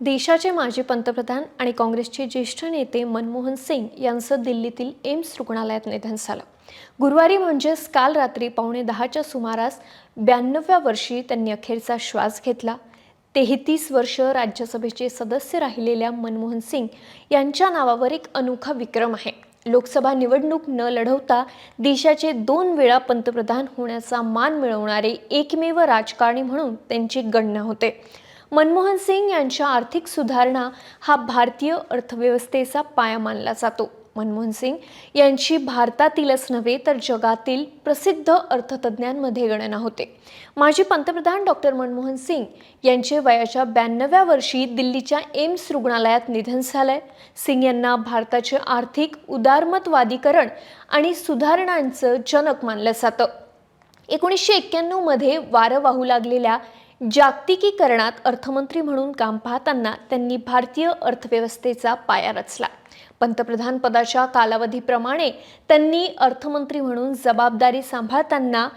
देशाचे माजी पंतप्रधान आणि काँग्रेसचे ज्येष्ठ नेते मनमोहन सिंग यांचं दिल्लीतील एम्स रुग्णालयात निधन झालं. गुरुवारी म्हणजेच काल रात्री पावणे दहाच्या सुमारास ब्याण्णव्या वर्षी त्यांनी अखेरचा श्वास घेतला. तेहतीस वर्ष राज्यसभेचे सदस्य राहिलेल्या मनमोहन सिंग यांच्या नावावर एक अनोखा विक्रम आहे. लोकसभा निवडणूक न लढवता देशाचे दोन वेळा पंतप्रधान होण्याचा मान मिळवणारे एकमेव राजकारणी म्हणून त्यांची गणना होते. मनमोहन सिंग यांच्या आर्थिक सुधारणा हा भारतीय अर्थव्यवस्थेचा पाया मानला जातो. मनमोहन सिंग यांची भारतातीलच नव्हे तर जगातील प्रसिद्ध अर्थतज्ज्ञांमध्ये गणना होते. माजी पंतप्रधान डॉक्टर मनमोहन सिंग यांचे वयाच्या ब्याण्णव्या वर्षी दिल्लीच्या एम्स रुग्णालयात निधन झालंय. सिंग यांना भारताचे आर्थिक उदारमतवादीकरण आणि सुधारणांचं जनक मानलं जातं. एकोणीसशे एक्क्याण्णवमध्ये वारं वाहू लागलेल्या जागतिकीकरणात अर्थमंत्री म्हणून काम पाहताना त्यांनी भारतीय अर्थव्यवस्थेचा पाया रचला. पंतप्रधान पदाच्या कालावधीप्रमाणे त्यांनी अर्थमंत्री म्हणून जबाबदारी सांभाळताना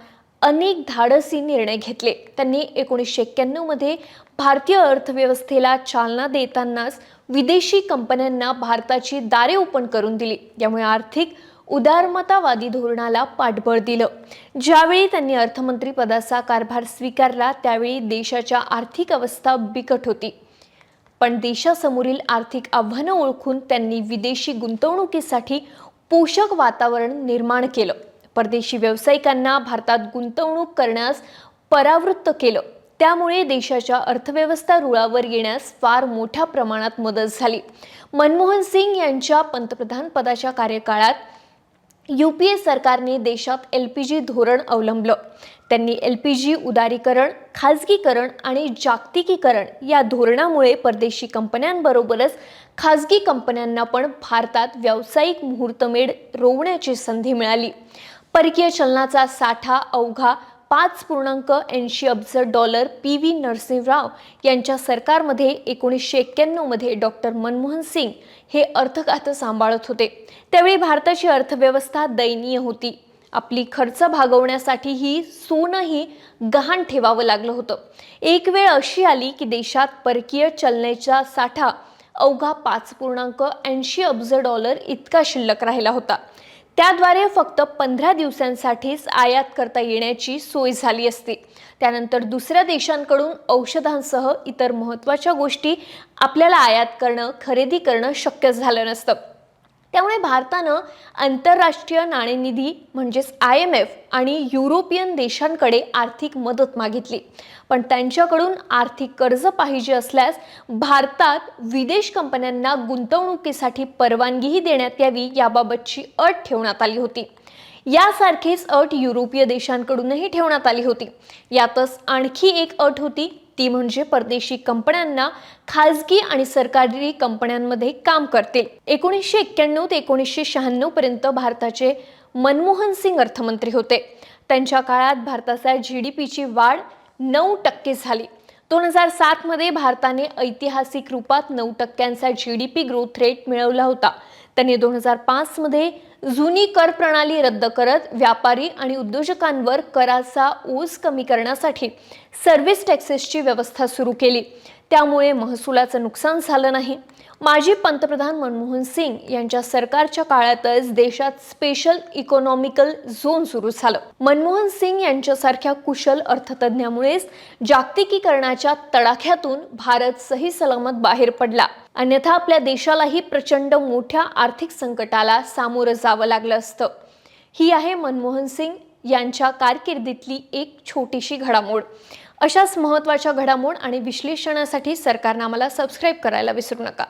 अनेक धाडसी निर्णय घेतले. त्यांनी एकोणीसशे एक्क्याण्णवमध्ये भारतीय अर्थव्यवस्थेला चालना देतानाच विदेशी कंपन्यांना भारताची दारे ओपन करून दिली. यामुळे आर्थिक उदारमतावादी धोरणाला पाठबळ दिलं. ज्यावेळी त्यांनी अर्थमंत्री पदाचा कारभार स्वीकारला त्यावेळी देशाच्या आर्थिक अवस्था बिकट होती. पण देशासमोरील आर्थिक आव्हानं ओळखून त्यांनी विदेशी गुंतवणुकीसाठी पोषक वातावरण निर्माण केलं. परदेशी व्यावसायिकांना भारतात गुंतवणूक करण्यास परावृत्त केलं. त्यामुळे देशाच्या अर्थव्यवस्था रुळावर येण्यास फार मोठ्या प्रमाणात मदत झाली. मनमोहन सिंग यांच्या पंतप्रधान पदाच्या कार्यकाळात यू पी ए सरकारने देशात एल पी जी धोरण अवलंबलं. त्यांनी एल पी जी उदारीकरण खाजगीकरण आणि जागतिकीकरण या धोरणामुळे परदेशी कंपन्यांबरोबरच खाजगी कंपन्यांना पण भारतात व्यावसायिक मुहूर्तमेढ रोवण्याची संधी मिळाली. परकीय चलनाचा साठा अवघा पाच पूर्णांक ऐंशी अब्ज डॉलर पी व्ही नरसिंहराव यांच्या सरकारमध्ये एकोणीसशे एक्क्याण्णवमध्ये डॉक्टर मनमोहन सिंग हे अर्थखातं सांभाळत होते. त्यावेळी भारताची अर्थव्यवस्था दयनीय होती. आपली खर्च भागवण्यासाठी ही सोनंही गहाण ठेवावं लागलं होतं. एक वेळ अशी आली की देशात परकीय चलनेचा साठा अवघा पाच पूर्णांक ऐंशी अब्ज डॉलर इतका शिल्लक राहिला होता. त्याद्वारे फक्त पंधरा दिवसांसाठीच आयात करता येण्याची सोय झाली असती. त्यानंतर दुसऱ्या देशांकडून औषधांसह इतर महत्त्वाच्या गोष्टी आपल्याला आयात करणं खरेदी करणं शक्य झालं नसतं. त्यामुळे भारतानं आंतरराष्ट्रीय नाणेनिधी म्हणजेच आय एम एफ आणि युरोपियन देशांकडे आर्थिक मदत मागितली. पण त्यांच्याकडून आर्थिक कर्ज पाहिजे असल्यास भारतात विदेश कंपन्यांना गुंतवणुकीसाठी परवानगीही देण्यात यावी याबाबतची अट ठेवण्यात आली होती. यासारखीच अट युरोपीय देशांकडूनही ठेवण्यात आली होती. यातच आणखी एक अट होती ती म्हणजे परदेशी कंपन्यांना खाजगी आणि सरकारी कंपन्यांमध्ये काम करतील. एकोणीसशे एक्क्याण्णव ते एकोणीसशे शहाण्णव पर्यंत भारताचे मनमोहन सिंग अर्थमंत्री होते. त्यांच्या काळात भारताच्या जी डी पीची वाढ नऊ टक्के झाली. दोन हजार सातमध्ये भारताने ऐतिहासिक रूपात नऊ टक्क्यांचा G D P growth rate मिळवला होता. त्यांनी दोन हजार पाचमध्ये जुनी कर प्रणाली रद्द करत व्यापारी आणि उद्योजकांवर कराचा ओझ कमी करण्यासाठी सर्व्हिस टॅक्सेसची व्यवस्था सुरू केली. त्यामुळे महसुलाचं नुकसान झालं नाही. माजी पंतप्रधान मनमोहन सिंग यांच्या सरकारच्या काळातच देशात स्पेशल इकॉनॉमिकल झोन सुरू झालं. मनमोहन सिंग यांच्यासारख्या कुशल अर्थतज्ञामुळेच जागतिकीकरणाच्या तडाख्यातून भारत सही सलामत बाहेर पडला. अन्यथा आपल्या देशालाही प्रचंड मोठ्या आर्थिक संकटाला सामोरं जावं लागलं असतं. ही आहे मनमोहन सिंग यांच्या कारकिर्दीतली एक छोटीशी घडामोड. अशाच महत्त्वाच्या घडामोड आणि विश्लेषणासाठी सरकारनं आम्हाला सबस्क्राईब करायला विसरू नका.